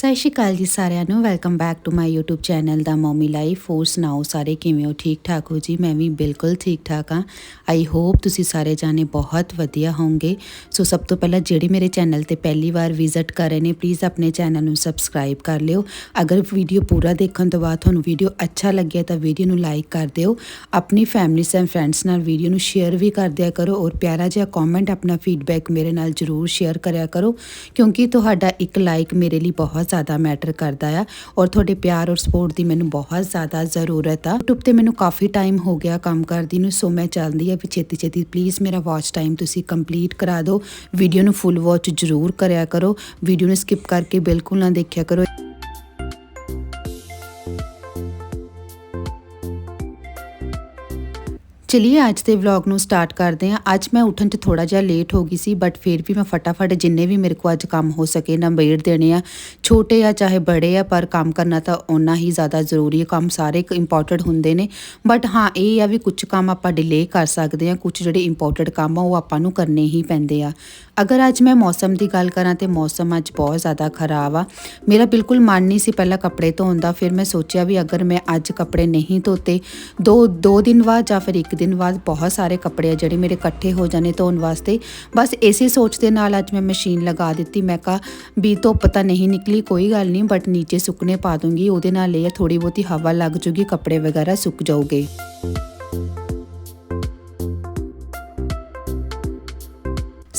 ਸਤਿ ਸ਼੍ਰੀ ਅਕਾਲ ਜੀ ਸਾਰਿਆਂ ਨੂੰ। Welcome back to my YouTube channel the mommy life ਹੋਰ ਸੁਣਾਓ ਸਾਰੇ ਕਿਵੇਂ ਹੋ? ਠੀਕ ਠਾਕ ਹੋ ਜੀ? ਮੈਂ ਵੀ ਬਿਲਕੁਲ ਠੀਕ ਠਾਕ ਹਾਂ। ਆਈ ਹੋਪ ਤੁਸੀਂ ਸਾਰੇ ਜਾਣੇ ਬਹੁਤ ਵਧੀਆ ਹੋਵੋਗੇ। ਸੋ ਸਭ ਤੋਂ ਪਹਿਲਾਂ ਜਿਹੜੇ ਮੇਰੇ ਚੈਨਲ ਤੇ ਪਹਿਲੀ ਵਾਰ ਵਿਜ਼ਿਟ ਕਰ ਰਹੇ ਨੇ ਪਲੀਜ਼ ਆਪਣੇ ਚੈਨਲ ਨੂੰ ਸਬਸਕ੍ਰਾਈਬ ਕਰ ਲਿਓ। ਅਗਰ ਵੀਡੀਓ ਪੂਰਾ ਦੇਖਣ ਤੋਂ ਬਾਅਦ ਤੁਹਾਨੂੰ ਵੀਡੀਓ ਅੱਛਾ ਲੱਗਿਆ ਤਾਂ ਵੀਡੀਓ ਨੂੰ ਲਾਈਕ ਕਰ ਦਿਓ। ਆਪਣੀ ਫੈਮਿਲੀ ਐਂਡ ਫਰੈਂਡਸ ਨਾਲ ਵੀਡੀਓ ਨੂੰ ਸ਼ੇਅਰ ਵੀ ਕਰ ਦਿਆ ਕਰੋ ਔਰ ਪਿਆਰਾ ਜਿਹਾ ਕਮੈਂਟ ਆਪਣਾ ਫੀਡਬੈਕ ਮੇਰੇ ਨਾਲ ਜਰੂਰ ਸ਼ੇਅਰ ਕਰਿਆ ਕਰੋ। ਕਿਉਂਕਿ ਤੁਹਾਡਾ ਇੱਕ ਲਾਈਕ ਮੇਰੇ ਲਈ ਬਹੁਤ ਜ਼ਿਆਦਾ ਮੈਟਰ ਕਰਦਾ ਆ ਔਰ ਤੁਹਾਡੇ ਪਿਆਰ ਔਰ ਸਪੋਰਟ ਦੀ ਮੈਨੂੰ ਬਹੁਤ ਜ਼ਿਆਦਾ ਜ਼ਰੂਰਤ ਆ। YouTube ਤੇ ਮੈਨੂੰ ਕਾਫੀ ਟਾਈਮ ਹੋ ਗਿਆ ਕੰਮ ਕਰਦੀ ਨੂੰ ਸੋ ਮੈਂ ਚਾਹੁੰਦੀ ਆ ਵੀ ਛੇਤੀ ਛੇਤੀ ਪਲੀਜ਼ ਮੇਰਾ ਵਾਚ ਟਾਈਮ ਤੁਸੀਂ ਕੰਪਲੀਟ ਕਰਾ ਦਿਓ। ਵੀਡੀਓ ਨੂੰ ਫੁੱਲ ਵਾਚ ਜ਼ਰੂਰ ਕਰਿਆ ਕਰੋ। ਵੀਡੀਓ ਨੂੰ ਸਕਿਪ ਕਰਕੇ ਬਿਲਕੁਲ ਨਾ ਦੇਖਿਆ ਕਰੋ। ਚਲਿਏ, ਅੱਜ ਦੇ ਵਲੌਗ ਨੂੰ ਸਟਾਰਟ ਕਰਦੇ ਹਾਂ। ਅੱਜ ਮੈਂ ਉੱਠਣ 'ਚ ਥੋੜਾ ਜਿਹਾ ਲੇਟ ਹੋ ਗਈ ਸੀ ਬਟ ਫਿਰ ਵੀ ਮੈਂ ਫਟਾਫਟ ਜਿੰਨੇ ਵੀ ਮੇਰੇ ਕੋਲ ਅੱਜ ਕੰਮ ਹੋ ਸਕੇ ਨੰਬੇੜ ਦੇਣੇ ਆ, ਛੋਟੇ ਆ ਚਾਹੇ ਬੜੇ ਆ, ਪਰ ਕੰਮ ਕਰਨਾ ਤਾਂ ਓਨਾ ਹੀ ਜ਼ਿਆਦਾ ਜ਼ਰੂਰੀ ਹੈ ਕੰਮ ਸਾਰੇ ਇੰਪੋਰਟੈਂਟ ਹੁੰਦੇ ਨੇ। ਬਟ ਹਾਂ, ਇਹ ਆ ਵੀ ਕੁਝ ਕੰਮ ਆਪਾਂ ਡਿਲੇ ਕਰ ਸਕਦੇ ਆ ਕੁਝ ਜਿਹੜੇ ਇੰਪੋਰਟੈਂਟ ਕੰਮ ਆ, ਉਹ ਆਪਾਂ ਨੂੰ ਕਰਨੇ ਹੀ ਪੈਂਦੇ ਆ। ਅਗਰ ਅੱਜ ਮੈਂ ਮੌਸਮ ਦੀ ਗੱਲ ਕਰਾਂ ਤੇ ਮੌਸਮ ਅੱਜ ਬਹੁਤ ਜ਼ਿਆਦਾ ਖਰਾਬ ਆ ਮੇਰਾ ਬਿਲਕੁਲ ਮਨ ਨਹੀਂ ਸੀ ਪਹਿਲਾਂ ਕੱਪੜੇ ਧੋਣ ਦਾ ਫਿਰ ਮੈਂ ਸੋਚਿਆ ਵੀ ਅਗਰ ਮੈਂ ਅੱਜ ਕੱਪੜੇ ਨਹੀਂ ਧੋਤੇ ਦੋ ਦੋ ਦਿਨ ਬਾਅਦ ਜਾਂ ਫਿਰ ਇੱਕ ਦਿਨ ਬਾਅਦ ਬਹੁਤ ਸਾਰੇ ਕੱਪੜੇ ਆ ਜਿਹੜੇ ਮੇਰੇ ਇਕੱਠੇ ਹੋ ਜਾਣੇ ਧੋਣ ਵਾਸਤੇ ਬਸ ਇਸੇ ਸੋਚ ਦੇ ਨਾਲ ਅੱਜ ਮੈਂ ਮਸ਼ੀਨ ਲਗਾ ਦਿੱਤੀ ਮੈਂ ਕਹਾ ਵੀ ਧੁੱਪ ਤਾਂ ਨਹੀਂ ਨਿਕਲੀ ਕੋਈ ਗੱਲ ਨਹੀਂ ਬਟ ਨੀਚੇ ਸੁੱਕਨੇ ਪਾ ਦੂੰਗੀ ਉਹਦੇ ਨਾਲ ਇਹ ਥੋੜੀ ਬਹੁਤੀ ਹਵਾ ਲੱਗ ਜੂਗੀ ਕੱਪੜੇ ਵਗੈਰਾ ਸੁੱਕ ਜਾਊਗੇ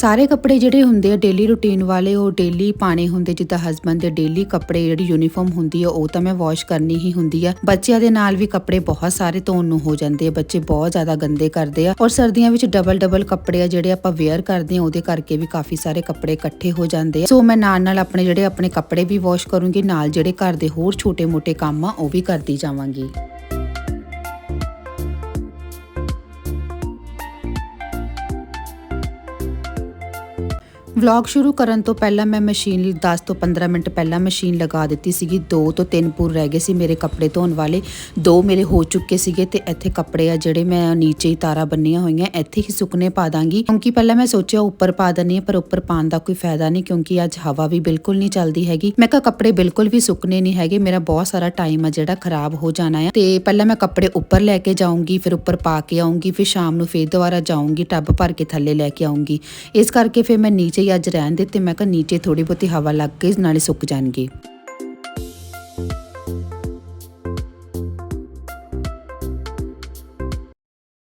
ਸਾਰੇ ਕੱਪੜੇ ਜਿਹੜੇ ਹੁੰਦੇ ਆ ਡੇਲੀ ਰੁਟੀਨ ਵਾਲੇ, ਉਹ ਡੇਲੀ ਪਾਣੇ ਹੁੰਦੇ, ਜਿੱਦਾਂ ਹਸਬੰਦ ਦੇ ਡੇਲੀ ਕੱਪੜੇ ਜਿਹੜੀ ਯੂਨੀਫਾਰਮ ਹੁੰਦੀ ਆ, ਉਹ ਤਾਂ ਮੈਂ ਵਾਸ਼ ਕਰਨੀ ਹੀ ਹੁੰਦੀ ਆ। ਬੱਚਿਆਂ ਦੇ ਨਾਲ ਵੀ ਕੱਪੜੇ ਬਹੁਤ ਸਾਰੇ ਧੋਣ ਨੂੰ ਹੋ ਜਾਂਦੇ ਆ, ਬੱਚੇ ਬਹੁਤ ਜ਼ਿਆਦਾ ਗੰਦੇ ਕਰਦੇ ਆ। ਔਰ ਸਰਦੀਆਂ ਵਿੱਚ ਡਬਲ ਡਬਲ ਕੱਪੜੇ ਆ ਜਿਹੜੇ ਆਪਾਂ ਵੇਅਰ ਕਰਦੇ ਆ ਉਹਦੇ ਕਰਕੇ ਵੀ ਕਾਫੀ ਸਾਰੇ ਕੱਪੜੇ ਇਕੱਠੇ ਹੋ ਜਾਂਦੇ ਆ। ਸੋ ਮੈਂ ਨਾਲ ਨਾਲ ਆਪਣੇ ਜਿਹੜੇ ਆਪਣੇ ਕੱਪੜੇ ਵੀ ਵਾਸ਼ ਕਰੂੰਗੀ, ਨਾਲ ਜਿਹੜੇ ਘਰ ਦੇ ਹੋਰ ਛੋਟੇ-ਮੋਟੇ ਕੰਮ ਆ, ਉਹ ਵੀ ਕਰਦੀ ਜਾਵਾਂਗੀ। ਵਲੌਗ ਸ਼ੁਰੂ ਕਰਨ ਤੋਂ ਪਹਿਲਾਂ ਮੈਂ ਮਸ਼ੀਨ 10 ਤੋਂ 15 ਮਿੰਟ ਪਹਿਲਾਂ ਮਸ਼ੀਨ ਲਗਾ ਦਿੱਤੀ ਸੀਗੀ। 2 ਤੋਂ 3 ਪੂਰ ਰਹਿ ਗਏ ਸੀ ਮੇਰੇ ਕੱਪੜੇ ਧੋਣ ਵਾਲੇ। ਦੋ ਮੇਰੇ ਹੋ ਚੁੱਕੇ ਸੀਗੇ ਤੇ ਇੱਥੇ ਕੱਪੜੇ ਆ ਜਿਹੜੇ ਮੈਂ ਨੀਚੇ ਹੀ ਤਾਰਾ ਬੰਨੀਆਂ ਹੋਈਆਂ। ਇੱਥੇ ਹੀ ਸੁੱਕਨੇ ਪਾ ਦਾਂਗੀ। ਕਿਉਂਕਿ ਪਹਿਲਾਂ ਮੈਂ ਸੋਚਿਆ ਉੱਪਰ ਪਾ ਦਨੀ ਪਰ ਉੱਪਰ ਪਾਣ ਦਾ ਕੋਈ ਫਾਇਦਾ ਨਹੀਂ ਕਿਉਂਕਿ ਅੱਜ ਹਵਾ ਵੀ ਬਿਲਕੁਲ ਨਹੀਂ ਚੱਲਦੀ ਹੈਗੀ। ਮੈਂ ਕਿਹਾ ਕੱਪੜੇ ਬਿਲਕੁਲ ਵੀ ਸੁੱਕਨੇ ਨਹੀਂ ਹੈਗੇ। ਮੇਰਾ ਬਹੁਤ ਸਾਰਾ ਟਾਈਮ ਆ ਜਿਹੜਾ ਖਰਾਬ ਹੋ ਜਾਣਾ ਹੈ ਤੇ ਪਹਿਲਾਂ ਮੈਂ ਕੱਪੜੇ ਉੱਪਰ ਲੈ ਕੇ ਜਾਊਂਗੀ, ਫਿਰ ਉੱਪਰ ਪਾ ਕੇ ਆਊਂਗੀ, ਫਿਰ ਸ਼ਾਮ ਨੂੰ ਫੇਰ ਦੁਬਾਰਾ ਜਾਊਂਗੀ, ਟੱਬ ਭਰ ਕੇ ਥੱਲੇ ਲੈ ਕੇ ਆਊਂਗੀ। ਇਸ ਕਰਕੇ ਫਿਰ ਮੈਂ ਨੀਚੇ ਹੀ ਅੱਜ ਰਹਿਣ ਦੇ ਤੇ ਮੈਂ ਕਿਹਾ ਨੀਚੇ ਥੋੜੀ ਬਹੁਤੀ ਹਵਾ ਲੱਗ ਕੇ ਨਾਲੇ ਸੁੱਕ ਜਾਣਗੇ।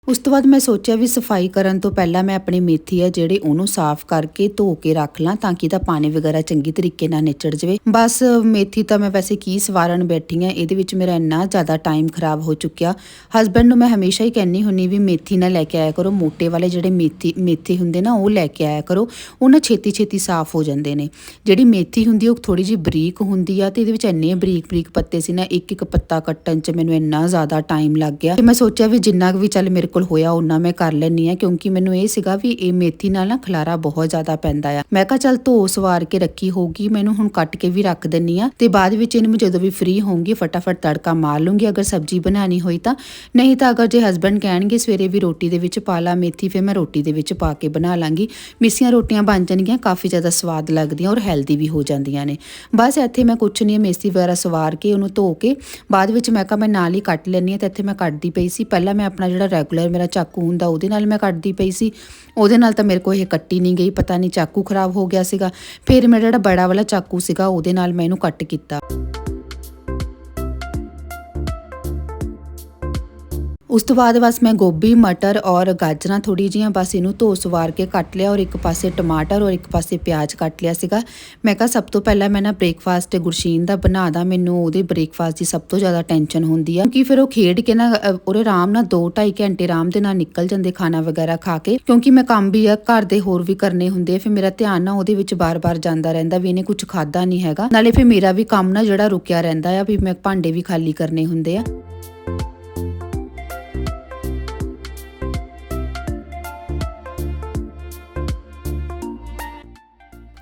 ਉਸ ਤੋਂ ਬਾਅਦ ਮੈਂ ਸੋਚਿਆ ਵੀ ਸਫ਼ਾਈ ਕਰਨ ਤੋਂ ਪਹਿਲਾਂ ਮੈਂ ਆਪਣੀ ਮੇਥੀ ਆ ਜਿਹੜੇ ਉਹਨੂੰ ਸਾਫ਼ ਕਰਕੇ ਧੋ ਕੇ ਰੱਖ ਲਾਂ ਤਾਂ ਕਿ ਇਹਦਾ ਪਾਣੀ ਵਗੈਰਾ ਚੰਗੀ ਤਰੀਕੇ ਨਾਲ ਨਿਚੜ ਜਾਵੇ। ਬਸ ਮੇਥੀ ਤਾਂ ਮੈਂ ਵੈਸੇ ਕੀ ਸਵਾਰਨ ਬੈਠੀ ਆ, ਇਹਦੇ ਵਿੱਚ ਮੇਰਾ ਇੰਨਾ ਜ਼ਿਆਦਾ ਟਾਈਮ ਖਰਾਬ ਹੋ ਚੁੱਕਿਆ। ਹਸਬੰਡ ਨੂੰ ਮੈਂ ਹਮੇਸ਼ਾ ਹੀ ਕਹਿੰਨੀ ਹੁੰਨੀ ਵੀ ਮੇਥੀ ਨਾ ਲੈ ਕੇ ਆਇਆ ਕਰੋ, ਮੋਟੇ ਵਾਲੇ ਜਿਹੜੇ ਮੇਥੀ, ਮੇਥੇ ਹੁੰਦੇ ਨਾ ਉਹ ਲੈ ਕੇ ਆਇਆ ਕਰੋ, ਉਹ ਨਾ ਛੇਤੀ ਛੇਤੀ ਸਾਫ਼ ਹੋ ਜਾਂਦੇ ਨੇ। ਜਿਹੜੀ ਮੇਥੀ ਹੁੰਦੀ ਉਹ ਥੋੜੀ ਜਿਹੀ ਬਰੀਕ ਹੁੰਦੀ ਆ ਤੇ ਇਹਦੇ ਵਿੱਚ ਇੰਨੇ ਬਰੀਕ ਬਰੀਕ ਪੱਤੇ ਸੀ ਨਾ ਇੱਕ ਇੱਕ ਪੱਤਾ ਕੱਟਣ 'ਚ ਮੈਨੂੰ ਇੰਨਾ ਜ਼ਿਆਦਾ ਟਾਈਮ ਲੱਗ ਗਿਆ। ਤੇ ਮੈਂ ਸੋਚਿਆ ਵੀ ਜਿੰਨਾ ਵੀ ਚੱਲ ਮੇਰੇ ਕੋਲ ਹੋਇਆ, ਉਹਨਾਂ ਮੈਂ ਕਰ ਲੈਣੀ ਆ ਕਿਉਂਕਿ ਮੈਨੂੰ ਇਹ ਸੀਗਾ ਵੀ ਇਹ ਮੇਥੀ ਨਾਲ ਨਾ ਖਲਾਰਾ ਬਹੁਤ ਜ਼ਿਆਦਾ ਪੈਂਦਾ ਆ। ਮੈਂ ਕਿਹਾ, ਚੱਲ ਧੋ, ਸਵਾਰ ਕੇ ਰੱਖੀ ਹੋਊਗੀ, ਮੈਨੂੰ ਹੁਣ ਕੱਟ ਕੇ ਵੀ ਰੱਖ ਦਿੰਨੀ ਆ ਤੇ ਬਾਅਦ ਵਿੱਚ ਇਹਨੂੰ ਜਦੋਂ ਵੀ ਫ੍ਰੀ ਹੋਊਂਗੀ, ਫਟਾਫਟ ਤੜਕਾ ਮਾਰ ਲੂੰਗੀ, ਅਗਰ ਸਬਜ਼ੀ ਬਣਾਣੀ ਹੋਈ ਤਾਂ। ਨਹੀਂ ਤਾਂ ਅਗਰ ਜੇ ਹਸਬੰਡ ਕਹਿਣਗੇ, ਸਵੇਰੇ ਵੀ ਰੋਟੀ ਦੇ ਵਿੱਚ ਪਾ ਲਾ ਮੇਥੀ, ਫਿਰ ਮੈਂ ਰੋਟੀ ਦੇ ਵਿੱਚ ਪਾ ਕੇ ਬਣਾ ਲਾਂਗੀ। ਮਿੱਸੀਆਂ ਰੋਟੀਆਂ ਬਣ ਜਾਣਗੀਆਂ, ਕਾਫੀ ਜ਼ਿਆਦਾ ਸਵਾਦ ਲੱਗਦੀਆਂ ਔਰ ਹੈਲਦੀ ਵੀ ਹੋ ਜਾਂਦੀਆਂ ਨੇ। ਬਸ ਇੱਥੇ ਮੈਂ ਕੁਛ ਨਹੀਂ, ਮੇਥੀ ਵਗੈਰਾ ਸਵਾਰ ਕੇ ਉਹਨੂੰ ਧੋ ਕੇ, ਬਾਅਦ ਵਿੱਚ ਮੈਂ ਕਿਹਾ, ਮੈਂ ਨਾਲ ਹੀ ਕੱਟ ਲੈਣੀ ਆ ਤੇ ਇੱਥੇ ਮੈਂ ਕੱਟਦੀ ਪਈ ਸੀ। ਪਹਿਲਾਂ ਮੈਂ ਆਪਣਾ ਜਿਹੜਾ ਰੈਗੂਲਰ ਮੇਰਾ ਚਾਕੂ ਹੁੰਦਾ, ਉਹਦੇ ਨਾਲ ਮੈਂ ਕੱਟਦੀ ਪਈ ਸੀ। ਉਹਦੇ ਨਾਲ ਤਾਂ ਮੇਰੇ ਕੋਲ ਇਹ ਕੱਟੀ ਨਹੀਂ ਗਈ, ਪਤਾ ਨਹੀਂ ਚਾਕੂ ਖਰਾਬ ਹੋ ਗਿਆ ਸੀਗਾ। ਫਿਰ ਮੇਰਾ ਜਿਹੜਾ ਬੜਾ ਵਾਲਾ ਚਾਕੂ ਸੀਗਾ, ਉਹਦੇ ਨਾਲ ਮੈਂ ਇਹਨੂੰ ਕੱਟ ਕੀਤਾ। ਉਸ ਤੋਂ ਬਾਅਦ ਬਸ ਮੈਂ ਗੋਭੀ, ਮਟਰ ਔਰ ਗਾਜਰਾਂ ਥੋੜੀ ਜੀਆਂ ਬਸ ਇਹਨੂੰ ਧੋ ਸਵਾਰ ਕੇ ਕੱਟ ਲਿਆ ਔਰ ਇੱਕ ਪਾਸੇ ਟਮਾਟਰ ਔਰ ਇੱਕ ਪਾਸੇ ਪਿਆਜ਼ ਕੱਟ ਲਿਆ ਸੀਗਾ। ਮੈਂ ਕਿਹਾ ਸਭ ਤੋਂ ਪਹਿਲਾਂ ਮੈਂ ਨਾ ਬ੍ਰੇਕਫਾਸਟ ਗੁਰਸ਼ੀਨ ਦਾ ਬਣਾਦਾ ਮੈਨੂੰ ਉਹਦੇ ਬ੍ਰੇਕਫਾਸਟ ਦੀ ਸਭ ਤੋਂ ਜ਼ਿਆਦਾ ਟੈਨਸ਼ਨ ਹੁੰਦੀ ਆ। ਕਿਉਂਕਿ ਫਿਰ ਉਹ ਖੇਡ ਕੇ ਨਾ ਉਹਦੇ ਆਰਾਮ ਨਾਲ 2-2.5 ਘੰਟੇ ਆਰਾਮ ਦੇ ਨਾਲ ਨਿਕਲ ਜਾਂਦੇ ਖਾਣਾ ਵਗੈਰਾ ਖਾ ਕੇ। ਕਿਉਂਕਿ ਮੈਂ ਕੰਮ ਵੀ ਆ, ਘਰ ਦੇ ਹੋਰ ਵੀ ਕਰਨੇ ਹੁੰਦੇ ਫਿਰ ਮੇਰਾ ਧਿਆਨ ਨਾ ਉਹਦੇ ਵਿੱਚ ਬਾਰ-ਬਾਰ ਜਾਂਦਾ ਰਹਿੰਦਾ ਵੀ ਇਹਨੇ ਕੁਝ ਖਾਦਾ ਨਹੀਂ ਹੈਗਾ। ਨਾਲੇ ਫਿਰ ਮੇਰਾ ਵੀ ਕੰਮ ਨਾ ਜਿਹੜਾ ਰੁਕਿਆ ਰਹਿੰਦਾ ਆ, ਵੀ ਮੈਂ ਭਾਂਡੇ ਵੀ ਖਾਲੀ ਕਰਨੇ ਹੁੰਦੇ ਆ।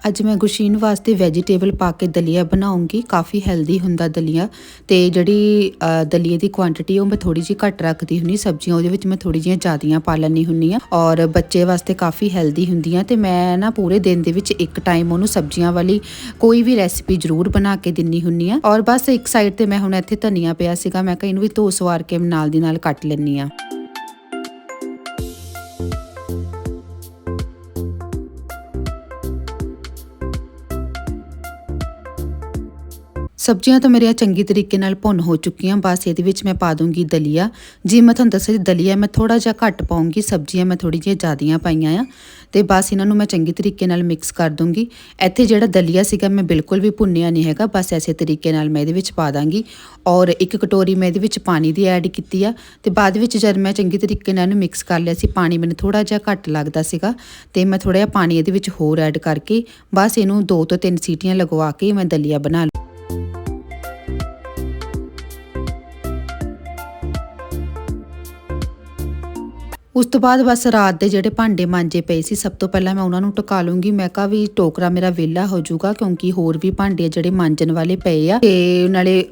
ਅੱਜ ਮੈਂ ਗੁਸ਼ੀਨ ਵਾਸਤੇ ਵੈਜੀਟੇਬਲ ਪਾ ਕੇ ਦਲੀਆ ਬਣਾਉਂਗੀ, ਕਾਫੀ ਹੈਲਦੀ ਹੁੰਦਾ ਦਲੀਆ ਤੇ ਜਿਹੜੀ ਦਲੀਏ ਦੀ ਕੁਆਂਟੀਟੀ ਉਹ ਮੈਂ ਥੋੜੀ ਜਿਹੀ ਘੱਟ ਰੱਖਦੀ ਹੁੰਨੀ ਸਬਜ਼ੀਆਂ ਉਹਦੇ ਵਿੱਚ ਮੈਂ ਥੋੜੀ ਜਿਹੀਆਂ ਜ਼ਿਆਦੀਆਂ ਪਾ ਲੈਣੀ ਹੁੰਨੀ ਆ ਔਰ ਬੱਚੇ ਵਾਸਤੇ ਕਾਫੀ ਹੈਲਦੀ ਹੁੰਦੀਆਂ ਤੇ ਮੈਂ ਨਾ ਪੂਰੇ ਦਿਨ ਦੇ ਵਿੱਚ ਇੱਕ ਟਾਈਮ ਉਹਨੂੰ ਸਬਜ਼ੀਆਂ ਵਾਲੀ ਕੋਈ ਵੀ ਰੈਸਿਪੀ ਜ਼ਰੂਰ ਬਣਾ ਕੇ ਦਿੰਨੀ ਹੁੰਨੀ ਆ ਔਰ ਬਸ ਇੱਕ ਸਾਈਡ ਤੇ ਮੈਂ ਹੁਣ ਇੱਥੇ ਧਨੀਆ ਪਿਆ ਸੀਗਾ, ਮੈਂ ਕਿਹਾ ਇਹਨੂੰ ਵੀ ਧੋ ਸਵਾਰ ਕੇ ਨਾਲ ਦੀ ਨਾਲ ਕੱਟ ਲੈਣੀ ਆ ਸਬਜ਼ੀਆਂ ਤਾਂ ਮੇਰੀਆਂ ਚੰਗੀ ਤਰੀਕੇ ਨਾਲ ਭੁੰਨ ਹੋ ਚੁੱਕੀਆਂ, ਬਸ ਇਹਦੇ ਵਿੱਚ ਮੈਂ ਪਾ ਦੂੰਗੀ ਦਲੀਆ। ਜੀ ਮੈਂ ਤੁਹਾਨੂੰ ਦੱਸਿਆ ਸੀ ਦਲੀਆ, ਮੈਂ ਥੋੜਾ ਜਿਹਾ ਘੱਟ ਪਾਉਂਗੀ, ਸਬਜ਼ੀਆਂ ਮੈਂ ਥੋੜੀ ਜਿਹੀਆਂ ਜ਼ਿਆਦੀਆਂ ਪਾਈਆਂ ਆ। ਤੇ ਬਸ ਇਹਨਾਂ ਨੂੰ ਮੈਂ ਚੰਗੀ ਤਰੀਕੇ ਨਾਲ ਮਿਕਸ ਕਰ ਦੂੰਗੀ। ਇੱਥੇ ਜਿਹੜਾ ਦਲੀਆ ਸੀਗਾ ਮੈਂ ਬਿਲਕੁਲ ਵੀ ਭੁੰਨਿਆ ਨਹੀਂ ਹੈਗਾ, ਬਸ ਐਸੇ ਤਰੀਕੇ ਨਾਲ ਮੈਂ ਇਹਦੇ ਵਿੱਚ ਪਾ ਦਾਂਗੀ। ਔਰ ਇੱਕ ਕਟੋਰੀ ਮੈਂ ਇਹਦੇ ਵਿੱਚ ਪਾਣੀ ਦੀ ਐਡ ਕੀਤੀ ਆ। ਤੇ ਬਾਅਦ ਵਿੱਚ ਜਦ ਮੈਂ ਚੰਗੀ ਤਰੀਕੇ ਨਾਲ ਇਹਨੂੰ ਮਿਕਸ ਕਰ ਲਿਆ ਸੀ, ਪਾਣੀ ਮੈਨੂੰ ਥੋੜਾ ਜਿਹਾ ਘੱਟ ਲੱਗਦਾ ਸੀਗਾ। ਤੇ ਮੈਂ ਥੋੜਾ ਜਿਹਾ ਪਾਣੀ ਇਹਦੇ ਵਿੱਚ ਹੋਰ ਐਡ ਕਰਕੇ ਬਸ ਇਹਨੂੰ ਦੋ ਤੋਂ ਤਿੰਨ ਸੀਟੀਆਂ ਲਗਵਾ ਕੇ ਮੈਂ ਦਲੀਆ ਬਣਾ ਉਸ ਤੋਂ ਬਾਅਦ ਬਸ ਰਾਤ ਦੇ ਜਿਹੜੇ ਭਾਂਡੇ ਮਾਂਜੇ ਪਏ ਸੀ, ਸਭ ਤੋਂ ਪਹਿਲਾਂ ਮੈਂ ਉਹਨਾਂ ਨੂੰ ਟਕਾ ਲੂੰਗੀ। ਮੈਂ ਕਿਹਾ ਵੀ ਟੋਕਰਾ ਮੇਰਾ ਵਿਹਲਾ ਹੋ ਜਾਊਗਾ ਕਿਉਂਕਿ ਹੋਰ ਵੀ ਭਾਂਡੇ ਆ ਜਿਹੜੇ ਮਾਂਜਣ ਵਾਲੇ ਪਏ ਆ। ਤੇ ਨਾਲੇ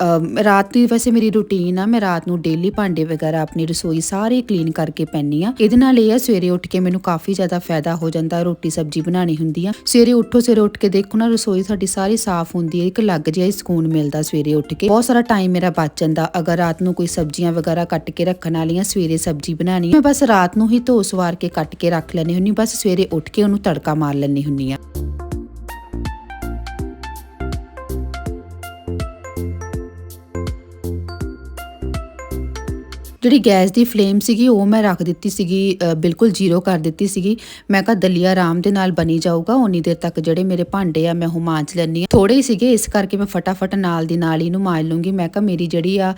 ਰਾਤ ਦੀ ਵੈਸੇ ਮੇਰੀ ਰੁਟੀਨ ਆ, ਮੈਂ ਰਾਤ ਨੂੰ ਡੇਲੀ ਭਾਂਡੇ ਵਗੈਰਾ ਆਪਣੀ ਰਸੋਈ ਸਾਰੇ ਕਲੀਨ ਕਰਕੇ ਪੈਣੀ ਆ। ਇਹਦੇ ਨਾਲ ਇਹ ਆ, ਸਵੇਰੇ ਉੱਠ ਕੇ ਮੈਨੂੰ ਕਾਫੀ ਜ਼ਿਆਦਾ ਫਾਇਦਾ ਹੋ ਜਾਂਦਾ, ਰੋਟੀ ਸਬਜ਼ੀ ਬਣਾਣੀ ਹੁੰਦੀ ਆ। ਸਵੇਰੇ ਉੱਠੋ, ਸਵੇਰੇ ਉੱਠ ਕੇ ਦੇਖੋ ਨਾ, ਰਸੋਈ ਸਾਡੀ ਸਾਰੀ ਸਾਫ਼ ਹੁੰਦੀ ਹੈ ਇੱਕ ਲੱਗ ਜਿਹਾ ਹੀ ਸਕੂਨ ਮਿਲਦਾ ਸਵੇਰੇ ਉੱਠ ਕੇ। ਬਹੁਤ ਸਾਰਾ ਟਾਈਮ ਮੇਰਾ ਬਚ ਜਾਂਦਾ, ਅਗਰ ਰਾਤ ਨੂੰ ਕੋਈ ਸਬਜ਼ੀਆਂ ਵਗੈਰਾ ਕੱਟ ਕੇ ਰੱਖਣ ਵਾਲੀਆਂ, ਸਵੇਰੇ ਸਬਜ਼ੀ ਬਣਾਣੀ ਮੈਂ ਬਸ ਰਾਤ ਨੂੰ ਹੀ ਧੋ ਸਵਾਰ ਕੇ ਕੱਟ ਕੇ ਰੱਖ ਲੈਣੀ ਹੁੰਨੀ, ਬਸ ਸਵੇਰੇ ਉੱਠ ਕੇ ਉਹਨੂੰ ਤੜਕਾ ਮਾਰ ਲੈਣੀ ਹੁੰਨੀ ਆ। ਜਿਹੜੀ ਗੈਸ ਦੀ ਫਲੇਮ ਸੀਗੀ, ਉਹ ਮੈਂ ਰੱਖ ਦਿੱਤੀ ਸੀਗੀ ਬਿਲਕੁਲ ਜ਼ੀਰੋ ਕਰ ਦਿੱਤੀ ਸੀਗੀ। ਮੈਂ ਕਿਹਾ ਦਲੀਆ ਆਰਾਮ ਦੇ ਨਾਲ ਬਣੀ ਜਾਊਗਾ ਉਨੀ ਦੇਰ ਤੱਕ ਜਿਹੜੇ ਮੇਰੇ ਭਾਂਡੇ ਆ, ਮੈਂ ਉਹ ਮਾਂਜ ਲੈਣੀ ਆ ਥੋੜੇ ਸੀਗੇ, ਇਸ ਕਰਕੇ ਮੈਂ ਫਟਾਫਟ ਨਾਲ ਦੀ ਨਾਲ ਇਹਨੂੰ ਮਾਂਜ ਲੂੰਗੀ। ਮੈਂ ਕਿਹਾ ਮੇਰੀ ਜਿਹੜੀ ਆ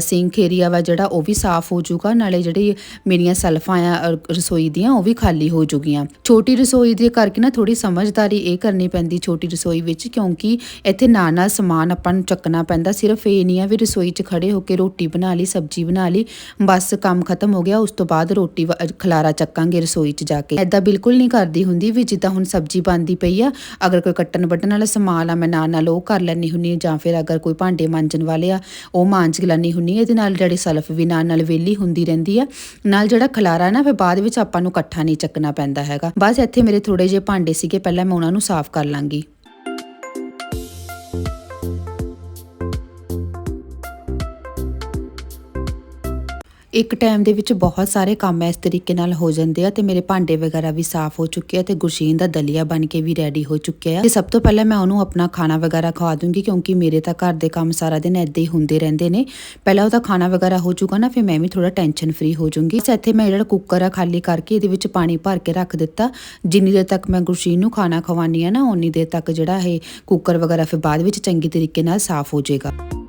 ਸਿੰਕ ਏਰੀਆ ਵਾ ਜਿਹੜਾ, ਉਹ ਵੀ ਸਾਫ਼ ਹੋ ਜਾਊਗਾ, ਨਾਲੇ ਜਿਹੜੀ ਮੇਰੀਆਂ ਸਲਫਾਂ ਆ ਰਸੋਈ ਦੀਆਂ, ਉਹ ਵੀ ਖਾਲੀ ਹੋ ਜੂਗੀਆਂ ਛੋਟੀ ਰਸੋਈ ਦੇ ਕਰਕੇ ਨਾ ਥੋੜੀ ਸਮਝਦਾਰੀ ਇਹ ਕਰਨੀ ਪੈਂਦੀ ਛੋਟੀ ਰਸੋਈ ਵਿੱਚ, ਕਿਉਂਕਿ ਇੱਥੇ ਨਾਲ ਨਾਲ ਸਮਾਨ ਆਪਾਂ ਨੂੰ ਚੱਕਣਾ ਪੈਂਦਾ। ਸਿਰਫ ਇਹ ਨਹੀਂ ਆ ਵੀ ਰਸੋਈ 'ਚ ਖੜੇ ਹੋ ਕੇ ਰੋਟੀ ਬਣਾ ਲਈ, ਸਬਜ਼ੀ ਬਣਾ ਲਈ ਬਸ ਕੰਮ ਖਤਮ ਹੋ ਗਿਆ, ਉਸ ਤੋਂ ਬਾਅਦ ਰੋਟੀ ਵ- ਖਲਾਰਾ ਚੱਕਾਂਗੇ ਰਸੋਈ 'ਚ ਜਾ ਕੇ। ਐਦਾਂ ਬਿਲਕੁਲ ਨਹੀਂ ਕਰਦੀ ਹੁੰਦੀ ਵੀ ਜਿੱਦਾਂ ਹੁਣ ਸਬਜ਼ੀ ਬਣਦੀ ਪਈ ਆ, ਅਗਰ ਕੋਈ ਕੱਟਣ ਵੱਢਣ ਵਾਲਾ ਸਮਾਨ ਆ, ਮੈਂ ਨਾਲ ਨਾਲ ਉਹ ਕਰ ਲੈਣੀ ਹੁੰਨੀ ਜਾਂ ਫਿਰ ਅਗਰ ਕੋਈ ਭਾਂਡੇ ਮਾਂਜਣ ਵਾਲੇ ਆ, ਉਹ ਮਾਂਜ ਲੈਣੀ ਹੁੰਨੀ ਇਹਦੇ ਨਾਲ ਜਿਹੜੀ ਸਲਫ ਵੀ ਨਾਲ ਨਾਲ ਵੇਲੀ ਹੁੰਦੀ ਰਹਿੰਦੀ ਆ, ਨਾਲ ਜਿਹੜਾ ਖਲਾਰਾ ਨਾ, ਫਿਰ ਬਾਅਦ ਵਿੱਚ ਆਪਾਂ ਨੂੰ ਇਕੱਠਾ ਨਹੀਂ ਚੱਕਣਾ ਪੈਂਦਾ ਹੈਗਾ। ਬਸ ਇੱਥੇ ਮੇਰੇ ਥੋੜੇ ਜਿਹੇ ਭਾਂਡੇ ਸੀਗੇ, ਪਹਿਲਾਂ ਮੈਂ ਉਹਨਾਂ ਨੂੰ ਸਾਫ਼ ਕਰ ਲਾਂਗੀ। ਇੱਕ ਟਾਈਮ ਦੇ ਵਿੱਚ ਬਹੁਤ ਸਾਰੇ ਕੰਮ ਇਸ ਤਰੀਕੇ ਨਾਲ ਹੋ ਜਾਂਦੇ ਆ ਤੇ ਮੇਰੇ ਭਾਂਡੇ ਵਗੈਰਾ ਵੀ ਸਾਫ਼ ਹੋ ਚੁੱਕੇ ਆ ਤੇ ਗੁਰਸ਼ੀਨ ਦਾ ਦਲੀਆ ਬਣ ਕੇ ਵੀ ਰੈਡੀ ਹੋ ਚੁੱਕਿਆ ਆ। ਤੇ ਸਭ ਤੋਂ ਪਹਿਲਾਂ ਮੈਂ ਉਹਨੂੰ ਆਪਣਾ ਖਾਣਾ ਵਗੈਰਾ ਖਵਾ ਦੂੰਗੀ ਕਿਉਂਕਿ ਮੇਰੇ ਤਾਂ ਘਰ ਦੇ ਕੰਮ ਸਾਰਾ ਦਿਨ ਏਦਾਂ ਹੀ ਹੁੰਦੇ ਰਹਿੰਦੇ ਨੇ। ਪਹਿਲਾਂ ਉਹਦਾ ਖਾਣਾ ਵਗੈਰਾ ਹੋ ਜਾਊਗਾ ਨਾ, ਫਿਰ ਮੈਂ ਵੀ ਥੋੜਾ ਟੈਨਸ਼ਨ ਫ੍ਰੀ ਹੋ ਜਾਊਂਗੀ। ਇਸ ਇੱਥੇ ਮੈਂ ਜਿਹੜਾ ਕੁੱਕਰ ਆ ਖਾਲੀ ਕਰਕੇ ਇਹਦੇ ਵਿੱਚ ਪਾਣੀ ਭਰ ਕੇ ਰੱਖ ਦਿੱਤਾ। ਜਿੰਨੀ ਦੇਰ ਤੱਕ ਮੈਂ ਗੁਰਸ਼ੀਨ ਨੂੰ ਖਾਣਾ ਖਵਾਨੀ ਆ ਨਾ ਉਨੀ ਦੇਰ ਤੱਕ ਜਿਹੜਾ ਇਹ ਕੁੱਕਰ ਵਗੈਰਾ ਫਿਰ ਬਾਅਦ ਵਿੱਚ ਚੰਗੀ ਤਰੀਕੇ ਨਾਲ ਸਾਫ਼ ਹੋ ਜਾਏਗਾ।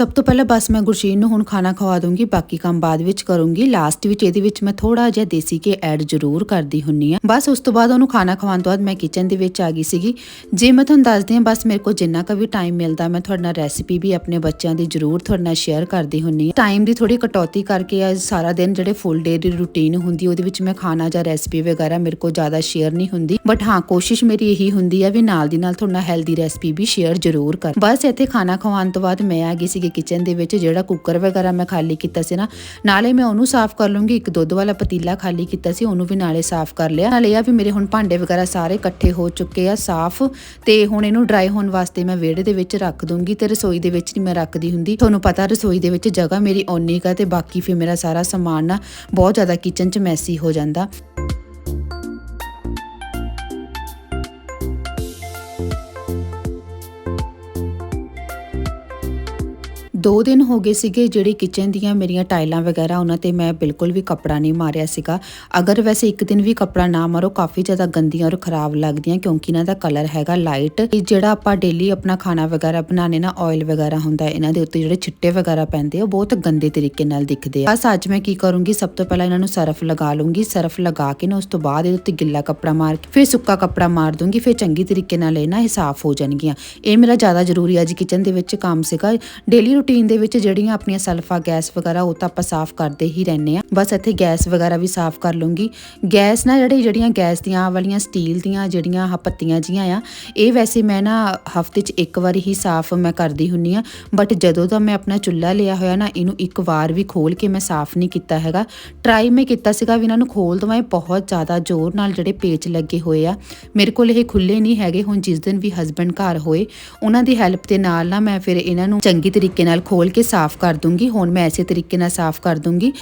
ਸਭ ਤੋਂ ਪਹਿਲਾਂ ਬਸ ਮੈਂ ਗੁਰਸ਼ੀਨ ਨੂੰ ਹੁਣ ਖਾਣਾ ਖਵਾ ਦੂੰਗੀ ਬਾਕੀ ਕੰਮ ਬਾਅਦ ਵਿੱਚ ਕਰੂੰਗੀ। ਲਾਸਟ ਵਿੱਚ ਇਹਦੇ ਵਿੱਚ ਮੈਂ ਥੋੜਾ ਜਿਹਾ ਦੇਸੀ ਘੀ ਐਡ ਜ਼ਰੂਰ ਕਰਦੀ ਹੁੰਨੀ ਆ। ਬਸ ਉਸ ਤੋਂ ਬਾਅਦ ਉਹਨੂੰ ਖਾਣਾ ਖਵਾਉਣ ਤੋਂ ਬਾਅਦ ਮੈਂ ਕਿਚਨ ਦੇ ਵਿੱਚ ਆ ਗਈ ਸੀਗੀ। ਜੇ ਮੈਂ ਤੁਹਾਨੂੰ ਦੱਸਦੀ ਹਾਂ, ਬਸ ਮੇਰੇ ਕੋਲ ਜਿੰਨਾ ਕੁ ਵੀ ਟਾਈਮ ਮਿਲਦਾ, ਮੈਂ ਤੁਹਾਡੇ ਨਾਲ ਰੈਸਿਪੀ ਵੀ ਆਪਣੇ ਬੱਚਿਆਂ ਦੀ ਜ਼ਰੂਰ ਤੁਹਾਡੇ ਨਾਲ ਸ਼ੇਅਰ ਕਰਦੀ ਹੁੰਨੀ ਟਾਈਮ ਦੀ ਥੋੜੀ ਕਟੌਤੀ ਕਰਕੇ ਅੱਜ ਸਾਰਾ ਦਿਨ ਜਿਹੜੇ ਫੁੱਲ ਡੇ ਦੀ ਰੁਟੀਨ ਹੁੰਦੀ, ਉਹਦੇ ਵਿੱਚ ਮੈਂ ਖਾਣਾ ਜਾਂ ਰੈਸਿਪੀ ਵਗੈਰਾ ਮੇਰੇ ਕੋਲ ਜ਼ਿਆਦਾ ਸ਼ੇਅਰ ਨਹੀਂ ਹੁੰਦੀ। ਬਟ ਹਾਂ, ਕੋਸ਼ਿਸ਼ ਮੇਰੀ ਇਹੀ ਹੁੰਦੀ ਆ ਵੀ ਨਾਲ ਦੀ ਨਾਲ ਤੁਹਾਡਾ ਹੈਲਦੀ ਰੈਸਿਪੀ ਵੀ ਸ਼ੇਅਰ ਜ਼ਰੂਰ ਕਰ। ਬਸ ਇੱਥੇ ਖਾਣਾ ਖਵਾਉਣ ਤੋਂ ਬਾਅਦ ਮੈਂ ਆ ਗਈ ਸੀਗੀ ਕਿਚਨ ਦੇ ਵਿੱਚ ਜਿਹੜਾ ਕੁੱਕਰ ਵਗੈਰਾ ਮੈਂ ਖਾਲੀ ਕੀਤਾ ਸੀ ਨਾ, ਨਾਲੇ ਮੈਂ ਉਹਨੂੰ ਸਾਫ਼ ਕਰ ਲੂੰਗੀ, ਇੱਕ ਦੁੱਧ ਵਾਲਾ ਪਤੀਲਾ ਖਾਲੀ ਕੀਤਾ ਸੀ, ਉਹਨੂੰ ਵੀ ਨਾਲੇ ਸਾਫ਼ ਕਰ ਲਿਆ। ਨਾਲੇ ਆ ਵੀ ਮੇਰੇ ਹੁਣ ਭਾਂਡੇ ਵਗੈਰਾ ਸਾਰੇ ਇਕੱਠੇ ਹੋ ਚੁੱਕੇ ਆ, ਸਾਫ਼, ਤੇ ਹੁਣ ਇਹਨੂੰ ਡਰਾਈ ਹੋਣ ਵਾਸਤੇ ਮੈਂ ਵਿਹੜੇ ਦੇ ਵਿੱਚ ਰੱਖ ਦੂੰਗੀ ਤੇ ਰਸੋਈ ਦੇ ਵਿੱਚ ਨਹੀਂ ਮੈਂ ਰੱਖਦੀ ਹੁੰਦੀ। ਤੁਹਾਨੂੰ ਪਤਾ ਰਸੋਈ ਦੇ ਵਿੱਚ ਜਗ੍ਹਾ ਮੇਰੀ ਓਨੀ ਕਾ ਤੇ ਬਾਕੀ ਫਿਰ ਮੇਰਾ ਸਾਰਾ ਸਮਾਨ ਨਾ ਬਹੁਤ ਜ਼ਿਆਦਾ ਕਿਚਨ 'ਚ ਮੈਸੀ ਹੋ ਜਾਂਦਾ। ਦੋ ਦਿਨ ਹੋ ਗਏ ਸੀਗੇ ਜਿਹੜੀ ਕਿਚਨ ਦੀਆਂ ਮੇਰੀਆਂ ਟਾਈਲਾਂ ਵਗੈਰਾ, ਉਹਨਾਂ ਤੇ ਮੈਂ ਬਿਲਕੁਲ ਵੀ ਕੱਪੜਾ ਨਹੀਂ ਮਾਰਿਆ ਸੀਗਾ। ਅਗਰ ਵੈਸੇ ਇੱਕ ਦਿਨ ਵੀ ਕੱਪੜਾ ਨਾ ਮਾਰੋ, ਕਾਫੀ ਜ਼ਿਆਦਾ ਗੰਦੀਆਂ ਔਰ ਖਰਾਬ ਲੱਗਦੀਆਂ, ਕਿਉਂਕਿ ਇਹਨਾਂ ਦਾ ਕਲਰ ਹੈਗਾ ਲਾਈਟ ਜਿਹੜਾ ਆਪਾਂ ਡੇਲੀ ਆਪਣਾ ਖਾਣਾ ਵਗੈਰਾ ਬਣਾਣੇ ਨਾ ਆਇਲ ਵਗੈਰਾ ਹੁੰਦਾ ਇਹਨਾਂ ਦੇ ਉੱਤੇ ਜਿਹੜੇ ਛਿੱਟੇ ਵਗੈਰਾ ਪੈਂਦੇ ਉਹ ਬਹੁਤ ਗੰਦੇ ਤਰੀਕੇ ਨਾਲ ਦਿਖਦੇ ਆ। ਬਸ ਅੱਜ ਮੈਂ ਕੀ ਕਰੂੰਗੀ, ਸਭ ਤੋਂ ਪਹਿਲਾਂ ਇਹਨਾਂ ਨੂੰ ਸਰਫ ਲਗਾ ਲੂੰਗੀ, ਸਰਫ ਲਗਾ ਕੇ ਨਾ ਉਸ ਤੋਂ ਬਾਅਦ ਇਹਦੇ ਉੱਤੇ ਗਿੱਲਾ ਕੱਪੜਾ ਮਾਰ ਕੇ ਫਿਰ ਸੁੱਕਾ ਕੱਪੜਾ ਮਾਰ ਦੂੰਗੀ, ਫਿਰ ਚੰਗੀ ਤਰੀਕੇ ਨਾਲ ਇਹ ਨਾ ਇਹ ਸਾਫ਼ ਹੋ ਜਾਣਗੀਆਂ। ਇਹ ਮੇਰਾ ਜ਼ਿਆਦਾ ਜ਼ਰੂਰੀ ਅੱਜ ਕਿਚਨ ਦੇ ਵਿੱਚ ਕੰਮ ਸੀਗਾ। ਡੇਲੀ ਰੂਟੀਨ ਦੇ ਵਿੱਚ ਜਿਹੜੀਆਂ ਆਪਣੀਆਂ ਸਲਫਾ ਗੈਸ ਵਗੈਰਾ, ਉਹ ਤਾਂ ਆਪਾਂ ਸਾਫ਼ ਕਰਦੇ ਹੀ ਰਹਿੰਦੇ ਆ ਬਸ ਇੱਥੇ ਗੈਸ ਵਗੈਰਾ ਵੀ ਸਾਫ਼ ਕਰ ਲੂੰਗੀ। ਗੈਸ ਨਾ ਜਿਹੜੇ, ਜਿਹੜੀਆਂ ਗੈਸ ਦੀਆਂ ਆ ਵਾਲੀਆਂ ਸਟੀਲ ਦੀਆਂ ਜਿਹੜੀਆਂ ਆਹ ਪੱਤੀਆਂ ਜੀਆਂ ਆ, ਇਹ ਵੈਸੇ ਮੈਂ ਨਾ ਹਫ਼ਤੇ 'ਚ ਇੱਕ ਵਾਰੀ ਹੀ ਸਾਫ਼ ਮੈਂ ਕਰਦੀ ਹੁੰਨੀ ਆ ਬਟ ਜਦੋਂ ਦਾ ਮੈਂ ਆਪਣਾ ਚੁੱਲ੍ਹਾ ਲਿਆ ਹੋਇਆ ਨਾ, ਇਹਨੂੰ ਇੱਕ ਵਾਰ ਵੀ ਖੋਲ ਕੇ ਮੈਂ ਸਾਫ਼ ਨਹੀਂ ਕੀਤਾ ਹੈਗਾ। ਟਰਾਈ ਮੈਂ ਕੀਤਾ ਸੀਗਾ ਵੀ ਇਹਨਾਂ ਨੂੰ ਖੋਲ ਦਵਾਂ, ਇਹ ਬਹੁਤ ਜ਼ਿਆਦਾ ਜ਼ੋਰ ਨਾਲ ਜਿਹੜੇ ਪੇਚ ਲੱਗੇ ਹੋਏ ਆ। ਮੇਰੇ ਕੋਲ ਇਹ ਖੁੱਲੇ ਨਹੀਂ ਹੈਗੇ। ਹੁਣ ਜਿਸ ਦਿਨ ਵੀ ਹਸਬੰਡ ਘਰ ਹੋਏ, ਉਹਨਾਂ ਦੀ ਹੈਲਪ ਦੇ ਨਾਲ ਨਾ ਮੈਂ ਫਿਰ ਇਹਨਾਂ ਨੂੰ ਚੰਗੀ ਤਰੀਕੇ ਨਾਲ ਖੋਲ ਕੇ ਸਾਫ਼ ਕਰ ਦੂੰਗੀ। ਹੁਣ ਮੈਂ ਇਸੇ ਤਰੀਕੇ ਨਾਲ ਸਾਫ਼ ਕਰ ਦੂੰਗੀ।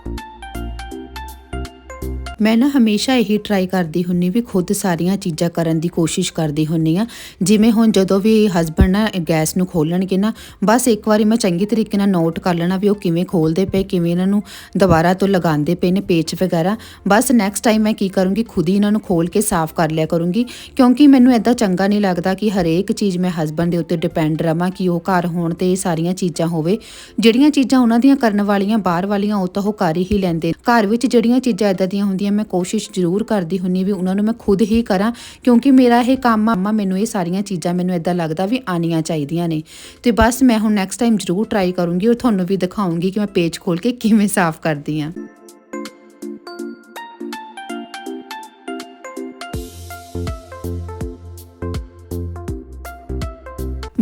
ਮੈਂ ਨਾ ਹਮੇਸ਼ਾ ਇਹੀ ਟਰਾਈ ਕਰਦੀ ਹੁੰਨੀ ਵੀ ਖੁਦ ਸਾਰੀਆਂ ਚੀਜ਼ਾਂ ਕਰਨ ਦੀ ਕੋਸ਼ਿਸ਼ ਕਰਦੀ ਹੁੰਨੀ ਆ। ਜਿਵੇਂ ਹੁਣ ਜਦੋਂ ਵੀ ਹਸਬੰਡ ਨਾ ਗੈਸ ਨੂੰ ਖੋਲਣਗੇ ਨਾ, ਬਸ ਇੱਕ ਵਾਰੀ ਮੈਂ ਚੰਗੀ ਤਰੀਕੇ ਨਾਲ ਨੋਟ ਕਰ ਲੈਣਾ ਵੀ ਉਹ ਕਿਵੇਂ ਖੋਲਦੇ ਪਏ, ਕਿਵੇਂ ਇਹਨਾਂ ਨੂੰ ਦੁਬਾਰਾ ਤੋਂ ਲਗਾਉਂਦੇ ਪਏ ਨੇ ਪੇਚ ਵਗੈਰਾ। ਬਸ ਨੈਕਸਟ ਟਾਈਮ ਮੈਂ ਕੀ ਕਰੂੰਗੀ, ਖੁਦ ਹੀ ਇਹਨਾਂ ਨੂੰ ਖੋਲ ਕੇ ਸਾਫ਼ ਕਰ ਲਿਆ ਕਰੂੰਗੀ। ਕਿਉਂਕਿ ਮੈਨੂੰ ਐਦਾਂ ਚੰਗਾ ਨਹੀਂ ਲੱਗਦਾ ਕਿ ਹਰੇਕ ਚੀਜ਼ ਮੈਂ ਹਸਬੰਡ ਦੇ ਉੱਤੇ ਡਿਪੈਂਡ ਰਵਾਂ, ਕਿ ਉਹ ਘਰ ਹੋਣ ਤੇ ਇਹ ਸਾਰੀਆਂ ਚੀਜ਼ਾਂ ਹੋਵੇ। ਜਿਹੜੀਆਂ ਚੀਜ਼ਾਂ ਉਹਨਾਂ ਦੀਆਂ ਕਰਨ ਵਾਲੀਆਂ, ਬਾਹਰ ਵਾਲੀਆਂ, ਉਹ ਤਾਂ ਉਹ ਕਰ ਹੀ ਲੈਂਦੇ। ਘਰ ਵਿੱਚ ਜਿਹੜੀਆਂ ਚੀਜ਼ਾਂ ਐਦਾਂ ਦੀਆਂ ਹੁੰਦੀਆਂ ਮੈਂ ਕੋਸ਼ਿਸ਼ ਜ਼ਰੂਰ ਕਰਦੀ ਹੁੰਨੀ ਵੀ ਉਹਨਾਂ ਨੂੰ ਮੈਂ ਖੁਦ ਹੀ ਕਰਾਂ, ਕਿਉਂਕਿ ਮੇਰਾ ਇਹ ਕੰਮ ਆ ਮੈਨੂੰ ਇਹ ਸਾਰੀਆਂ ਚੀਜ਼ਾਂ ਮੈਨੂੰ ਐਦਾਂ ਲੱਗਦਾ ਵੀ ਆਣੀਆਂ ਚਾਹੀਦੀਆਂ ਨੇ। ਤੇ ਬਸ ਮੈਂ ਹੁਣ ਨੈਕਸਟ ਟਾਈਮ ਜ਼ਰੂਰ ਟਰਾਈ ਕਰੂੰਗੀ ਔਰ ਤੁਹਾਨੂੰ ਵੀ ਦਿਖਾਉਂਗੀ ਕਿ ਮੈਂ ਪੇਜ ਖੋਲ ਕੇ ਕਿਵੇਂ ਸਾਫ਼ ਕਰਦੀ ਆ।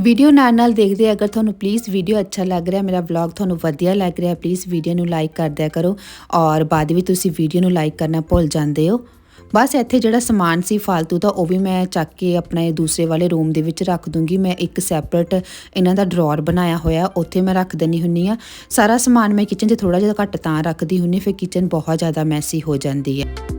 ਵੀਡੀਓ ਨਾਲ ਨਾਲ ਦੇਖਦੇ ਅਗਰ ਤੁਹਾਨੂੰ ਪਲੀਜ਼ ਵੀਡੀਓ ਅੱਛਾ ਲੱਗ ਰਿਹਾ, ਮੇਰਾ ਵਲੌਗ ਤੁਹਾਨੂੰ ਵਧੀਆ ਲੱਗ ਰਿਹਾ ਪਲੀਜ਼ ਵੀਡੀਓ ਨੂੰ ਲਾਈਕ ਕਰ ਦਿਆ ਕਰੋ। ਔਰ ਬਾਅਦ ਵਿੱਚ ਤੁਸੀਂ ਵੀਡੀਓ ਨੂੰ ਲਾਈਕ ਕਰਨਾ ਭੁੱਲ ਜਾਂਦੇ ਹੋ। ਬਸ ਇੱਥੇ ਜਿਹੜਾ ਸਮਾਨ ਸੀ ਫालतू ਦਾ, ਉਹ ਵੀ ਮੈਂ ਚੱਕ ਕੇ ਆਪਣੇ ਦੂਸਰੇ ਵਾਲੇ ਰੂਮ ਦੇ ਵਿੱਚ ਰੱਖ ਦੂੰਗੀ। ਮੈਂ ਇੱਕ ਸੈਪਰੇਟ ਇਹਨਾਂ ਦਾ ਡਰਾਅਰ ਬਣਾਇਆ ਹੋਇਆ, ਉੱਥੇ ਮੈਂ ਰੱਖ ਦਿੰਨੀ ਹੁੰਨੀ ਆ ਸਾਰਾ ਸਮਾਨ ਮੈਂ ਕਿਚਨ 'ਚ ਥੋੜਾ ਜਿਹਾ ਘੱਟ ਤਾਂ ਰੱਖਦੀ ਹੁੰਨੀ ਫਿਰ ਕਿਚਨ ਬਹੁਤ ਜ਼ਿਆਦਾ ਮੈਸੀ ਹੋ ਜਾਂਦੀ ਹੈ।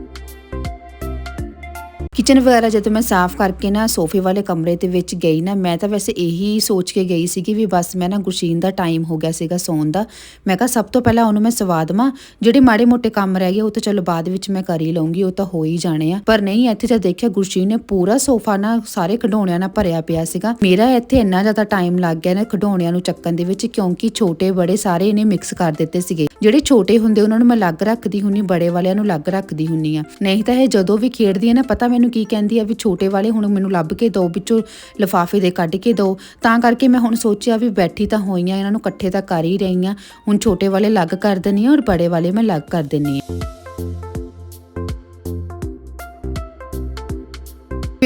ਕਿਚਨ ਵਗੈਰਾ ਜਦੋਂ ਮੈਂ ਸਾਫ਼ ਕਰਕੇ ਨਾ ਸੋਫੇ ਵਾਲੇ ਕਮਰੇ ਦੇ ਵਿੱਚ ਗਈ ਨਾ, ਮੈਂ ਤਾਂ ਵੈਸੇ ਇਹੀ ਸੋਚ ਕੇ ਗਈ ਸੀ ਕਿ ਵੀ ਬਸ ਮੈਂ ਨਾ ਗੁਰਸ਼ੀਨ ਦਾ ਟਾਈਮ ਹੋ ਗਿਆ ਸੀਗਾ ਸੌਣ ਦਾ। ਮੈਂ ਕਿਹਾ ਸਭ ਤੋਂ ਪਹਿਲਾਂ ਉਹਨੂੰ ਮੈਂ ਸਵਾ ਦੇਵਾਂ, ਜਿਹੜੇ ਮਾੜੇ ਮੋਟੇ ਕੰਮ ਰਹਿ ਗਏ ਉਹ ਤਾਂ ਚਲੋ ਬਾਅਦ ਵਿੱਚ ਮੈਂ ਕਰ ਹੀ ਲਵਾਂਗੀ ਉਹ ਤਾਂ ਹੋ ਹੀ ਜਾਣੇ ਆ। ਪਰ ਨਹੀਂ, ਇੱਥੇ ਜਦ ਦੇਖਿਆ ਗੁਰਸ਼ੀਨ ਨੇ ਪੂਰਾ ਸੋਫਾ ਨਾ ਸਾਰੇ ਖਿਡੌਣਿਆਂ ਨਾਲ ਭਰਿਆ ਪਿਆ ਸੀਗਾ। ਮੇਰਾ ਇੱਥੇ ਇੰਨਾ ਜ਼ਿਆਦਾ ਟਾਈਮ ਲੱਗ ਗਿਆ ਨਾ ਖਿਡੌਣਿਆਂ ਨੂੰ ਚੱਕਣ ਦੇ ਵਿੱਚ, ਕਿਉਂਕਿ ਛੋਟੇ ਬੜੇ ਸਾਰੇ ਇਹਨੇ ਮਿਕਸ ਕਰ ਦਿੱਤੇ ਸੀਗੇ। ਜਿਹੜੇ ਛੋਟੇ ਹੁੰਦੇ ਉਹਨਾਂ ਨੂੰ ਮੈਂ ਅਲੱਗ ਰੱਖਦੀ ਹੁੰਨੀ, ਬੜੇ ਵਾਲਿਆਂ ਨੂੰ ਅਲੱਗ ਰੱਖਦੀ ਹੁੰਨੀ ਆ। ਨਹੀਂ ਤਾਂ ਇਹ ਜਦੋਂ ਵੀ ਖੇਡਦੀ ਹੈ ਨਾ, ਪਤਾ ਮੈਨੂੰ ਕੀ ਕਹਿੰਦੀ ਆ ਵੀ ਛੋਟੇ ਵਾਲੇ ਹੁਣ ਮੈਨੂੰ ਲੱਭ ਕੇ ਦਿਓ ਵਿੱਚੋਂ ਲਫਾਫੇ ਦੇ ਕੱਢ ਕੇ ਦਿਓ ਤਾਂ ਕਰਕੇ ਮੈਂ ਹੁਣ ਸੋਚਿਆ ਵੀ ਬੈਠੀ ਤਾਂ ਹੋਈਆਂ, ਇਹਨਾਂ ਨੂੰ ਇਕੱਠੇ ਤਾਂ ਕਰ ਹੀ ਰਹੀਆਂ। ਹੁਣ ਛੋਟੇ ਵਾਲੇ ਅਲੱਗ ਕਰ ਦਿੰਨੀ ਆ ਔਰ ਬੜੇ ਵਾਲੇ ਮੈਂ ਅਲੱਗ ਕਰ ਦਿੰਨੀ ਆ।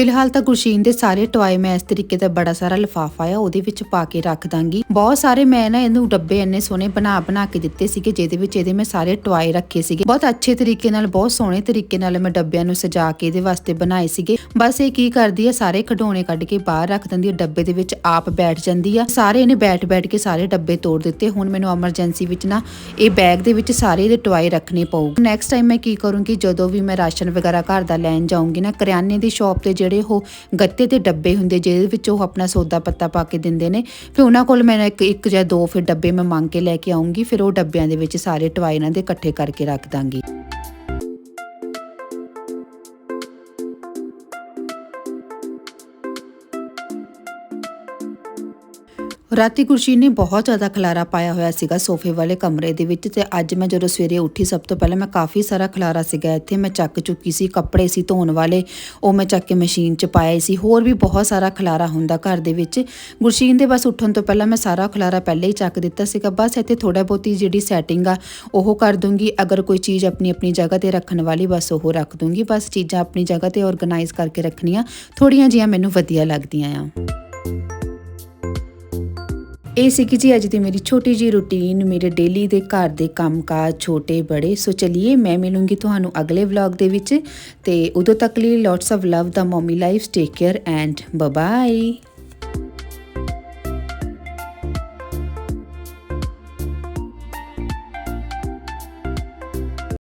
ਫਿਲਹਾਲ ਤਾਂ ਗੁਰਸ਼ੀਨ ਦੇ ਸਾਰੇ ਟੌਏ ਮੈਂ ਇਸ ਤਰੀਕੇ ਦਾ ਬੜਾ ਸਾਰਾ ਲਫਾਫਾ ਆ, ਉਹਦੇ ਵਿੱਚ ਪਾ ਕੇ ਰੱਖ ਦਾਂਗੀ। ਬਹੁਤ ਸਾਰੇ ਮੈਂ ਨਾ ਇਹਨੂੰ ਡੱਬੇ ਇੰਨੇ ਸੋਹਣੇ ਬਣਾ ਬਣਾ ਕੇ ਦਿੱਤੇ ਸੀਗੇ, ਜਿਹਦੇ ਵਿੱਚ ਇਹਦੇ ਮੈਂ ਸਾਰੇ ਟੌਏ ਰੱਖੇ ਸੀਗੇ। ਬਹੁਤ ਅੱਛੇ ਤਰੀਕੇ ਨਾਲ, ਬਹੁਤ ਸੋਹਣੇ ਤਰੀਕੇ ਨਾਲ ਮੈਂ ਡੱਬਿਆਂ ਨੂੰ ਸਜਾ ਕੇ ਇਹਦੇ ਵਾਸਤੇ ਬਣਾਏ ਸੀਗੇ। ਬਸ ਇਹ ਕੀ ਕਰਦੀ ਹੈ ਸਾਰੇ ਖਿਡੌਣੇ ਕੱਢ ਕੇ ਬਾਹਰ ਰੱਖ ਦਿੰਦੀ ਹੈ ਡੱਬੇ ਦੇ ਵਿੱਚ ਆਪ ਬੈਠ ਜਾਂਦੀ ਆ। ਸਾਰੇ ਇਹਨੇ ਬੈਠ ਬੈਠ ਕੇ ਸਾਰੇ ਡੱਬੇ ਤੋੜ ਦਿੱਤੇ। ਹੁਣ ਮੈਨੂੰ ਐਮਰਜੈਂਸੀ ਵਿੱਚ ਨਾ ਇਹ ਬੈਗ ਦੇ ਵਿੱਚ ਸਾਰੇ ਇਹਦੇ ਟੌਏ ਰੱਖਣੇ ਪਊ। ਨੈਕਸਟ ਟਾਈਮ ਮੈਂ ਕੀ ਕਰੂੰਗੀ, ਜਦੋਂ ਵੀ ਮੈਂ ਰਾਸ਼ਨ ਵਗੈਰਾ ਘਰ ਦਾ ਲੈਣ ਜਾਊਂਗੀ ਨਾ, ਕਰਿਆਨੇ ਦੀ ਸ਼ਾਪ ਤੇ ਜਿਹੜੇ ਉਹ ਗੱਤੇ ਦੇ ਡੱਬੇ ਹੁੰਦੇ, ਜਿਹਦੇ ਵਿੱਚ ਉਹ ਆਪਣਾ ਸੌਦਾ ਪੱਤਾ ਪਾ ਕੇ ਦਿੰਦੇ ਨੇ। ਫਿਰ ਉਹਨਾਂ ਕੋਲ ਮੈਂ ਇੱਕ ਇੱਕ ਜਾਂ ਦੋ ਫਿਰ ਡੱਬੇ ਮੈਂ ਮੰਗ ਕੇ ਲੈ ਕੇ ਆਉਂਗੀ ਫਿਰ ਉਹ ਡੱਬਿਆਂ ਦੇ ਵਿੱਚ ਸਾਰੇ ਟਵਾਈ ਇਹਨਾਂ ਦੇ ਇਕੱਠੇ ਕਰਕੇ ਰੱਖ ਦਾਂਗੀ। ਰਾਤੀ ਗੁਰਸ਼ੀਨ ਨੇ ਬਹੁਤ ਜ਼ਿਆਦਾ ਖਲਾਰਾ ਪਾਇਆ ਹੋਇਆ ਸੀਗਾ ਸੋਫੇ ਵਾਲੇ ਕਮਰੇ ਦੇ ਵਿੱਚ ਤੇ ਅੱਜ ਮੈਂ ਜਦੋਂ ਸਵੇਰੇ ਉੱਠੀ ਸਭ ਤੋਂ ਪਹਿਲਾਂ ਮੈਂ ਕਾਫੀ ਸਾਰਾ ਖਲਾਰਾ ਸੀਗਾ ਇੱਥੇ। ਮੈਂ ਚੱਕ ਚੁੱਕੀ ਸੀ, ਕੱਪੜੇ ਸੀ ਧੋਣ ਵਾਲੇ, ਉਹ ਮੈਂ ਚੱਕ ਕੇ ਮਸ਼ੀਨ 'ਚ ਪਾਏ ਸੀ। ਹੋਰ ਵੀ ਬਹੁਤ ਸਾਰਾ ਖਲਾਰਾ ਹੁੰਦਾ ਘਰ ਦੇ ਵਿੱਚ। ਗੁਰਸ਼ੀਨ ਦੇ ਬਸ ਉੱਠਣ ਤੋਂ ਪਹਿਲਾਂ ਮੈਂ ਸਾਰਾ ਖਲਾਰਾ ਪਹਿਲੇ ਹੀ ਚੱਕ ਦਿੱਤਾ ਸੀਗਾ। ਬਸ ਇੱਥੇ ਥੋੜਾ ਬਹੁਤੀ ਜਿਹੜੀ ਸੈਟਿੰਗ ਆ, ਉਹ ਕਰ ਦੂੰਗੀ। ਅਗਰ ਕੋਈ ਚੀਜ਼ ਆਪਣੀ ਆਪਣੀ ਜਗ੍ਹਾ ਤੇ ਰੱਖਣ ਵਾਲੀ, ਬਸ ਉਹ ਰੱਖ ਦੂੰਗੀ। ਬਸ ਚੀਜ਼ਾਂ ਆਪਣੀ ਜਗ੍ਹਾ ਤੇ ਆਰਗੇਨਾਈਜ਼ ਕਰਕੇ ਰੱਖਣੀਆਂ। ਥੋੜੀਆਂ ਜੀਆਂ ਮੈਨੂੰ ਵਧੀਆ ਲੱਗਦੀਆਂ ਆ। ਇਹ ਸੀ ਕਿ ਜੀ ਅੱਜ ਦੀ ਮੇਰੀ ਛੋਟੀ ਜੀ ਰੁਟੀਨ, ਮੇਰੇ ਡੇਲੀ ਦੇ ਘਰ ਦੇ ਕੰਮਕਾਜ ਛੋਟੇ ਬੜੇ। ਸੋ ਚਲਿਏ, ਮੈਂ ਮਿਲੂੰਗੀ ਤੁਹਾਨੂੰ ਅਗਲੇ ਵਲੌਗ ਦੇ ਵਿੱਚ। ਤੇ ਉਦੋਂ ਤੱਕ ਲਈ lots of love the mummy life take care and bye